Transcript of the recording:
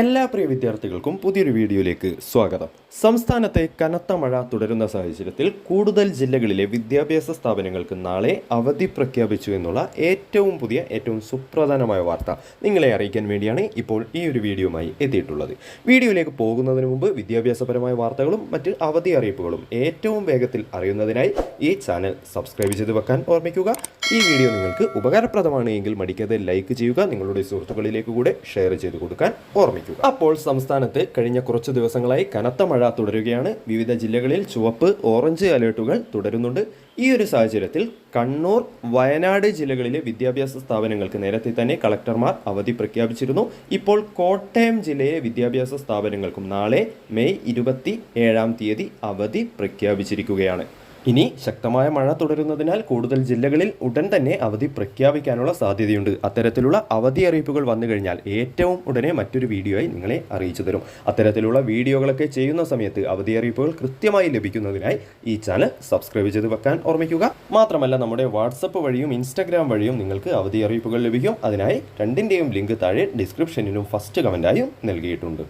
എല്ലാ പ്രിയ വിദ്യാർത്ഥികൾക്കും പുതിയൊരു വീഡിയോയിലേക്ക് സ്വാഗതം. സംസ്ഥാനത്തെ കനത്ത മഴ തുടരുന്ന സാഹചര്യത്തിൽ കൂടുതൽ ജില്ലകളിലെ വിദ്യാഭ്യാസ സ്ഥാപനങ്ങൾക്ക് നാളെ അവധി പ്രഖ്യാപിച്ചു എന്നുള്ള ഏറ്റവും പുതിയ ഏറ്റവും സുപ്രധാനമായ വാർത്ത നിങ്ങളെ അറിയിക്കാൻ വേണ്ടിയാണ് ഇപ്പോൾ ഈ ഒരു വീഡിയോയുമായി എത്തിയിട്ടുള്ളത്. വീഡിയോയിലേക്ക് പോകുന്നതിന് മുമ്പ് വിദ്യാഭ്യാസപരമായ വാർത്തകളും മറ്റ് അവധി അറിയിപ്പുകളും ഏറ്റവും വേഗത്തിൽ അറിയുന്നതിനായി ഈ ചാനൽ സബ്സ്ക്രൈബ് ചെയ്ത് വെക്കാൻ ഓർമ്മിക്കുക. ഈ വീഡിയോ നിങ്ങൾക്ക് ഉപകാരപ്രദമാണ് എങ്കിൽ മടിക്കാതെ ലൈക്ക് ചെയ്യുക നിങ്ങളുടെ സുഹൃത്തുക്കളിലേക്ക് കൂടെ ഷെയർ ചെയ്ത് കൊടുക്കാൻ ഓർമ്മിക്കുക. അപ്പോൾ സംസ്ഥാനത്ത് കഴിഞ്ഞ കുറച്ച് ദിവസങ്ങളായി കനത്ത മഴ തുടരുകയാണ്. വിവിധ ജില്ലകളിൽ ചുവപ്പ് ഓറഞ്ച് അലേർട്ടുകൾ തുടരുന്നുണ്ട്. ഈ ഒരു സാഹചര്യത്തിൽ കണ്ണൂർ വയനാട് ജില്ലകളിലെ വിദ്യാഭ്യാസ സ്ഥാപനങ്ങൾക്ക് നേരത്തെ തന്നെ കളക്ടർമാർ അവധി പ്രഖ്യാപിച്ചിരുന്നു. ഇപ്പോൾ കോട്ടയം ജില്ലയിലെ വിദ്യാഭ്യാസ സ്ഥാപനങ്ങൾക്കും നാളെ മെയ് ഇരുപത്തി ഏഴാം തീയതി അവധി പ്രഖ്യാപിച്ചിരിക്കുകയാണ്. ഇനി ശക്തമായ മഴ തുടരുന്നതിനാൽ കൂടുതൽ ജില്ലകളിൽ ഉടൻ തന്നെ അവധി പ്രഖ്യാപിക്കാനുള്ള സാധ്യതയുണ്ട്. അത്തരത്തിലുള്ള അവധി അറിയിപ്പുകൾ വന്നു കഴിഞ്ഞാൽ ഏറ്റവും ഉടനെ മറ്റൊരു വീഡിയോയായി നിങ്ങളെ അറിയിച്ചു തരും. അത്തരത്തിലുള്ള വീഡിയോകളൊക്കെ ചെയ്യുന്ന സമയത്ത് അവധി അറിയിപ്പുകൾ കൃത്യമായി ലഭിക്കുന്നതിനായി ഈ ചാനൽ സബ്സ്ക്രൈബ് ചെയ്ത് വെക്കാൻ ഓർമ്മിക്കുക. മാത്രമല്ല നമ്മുടെ വാട്സപ്പ് വഴിയും ഇൻസ്റ്റാഗ്രാം വഴിയും നിങ്ങൾക്ക് അവധി അറിയിപ്പുകൾ ലഭിക്കും. അതിനായി രണ്ടിന്റെയും ലിങ്ക് താഴെ ഡിസ്ക്രിപ്ഷനിലും ഫസ്റ്റ് കമന്റായും നൽകിയിട്ടുണ്ട്.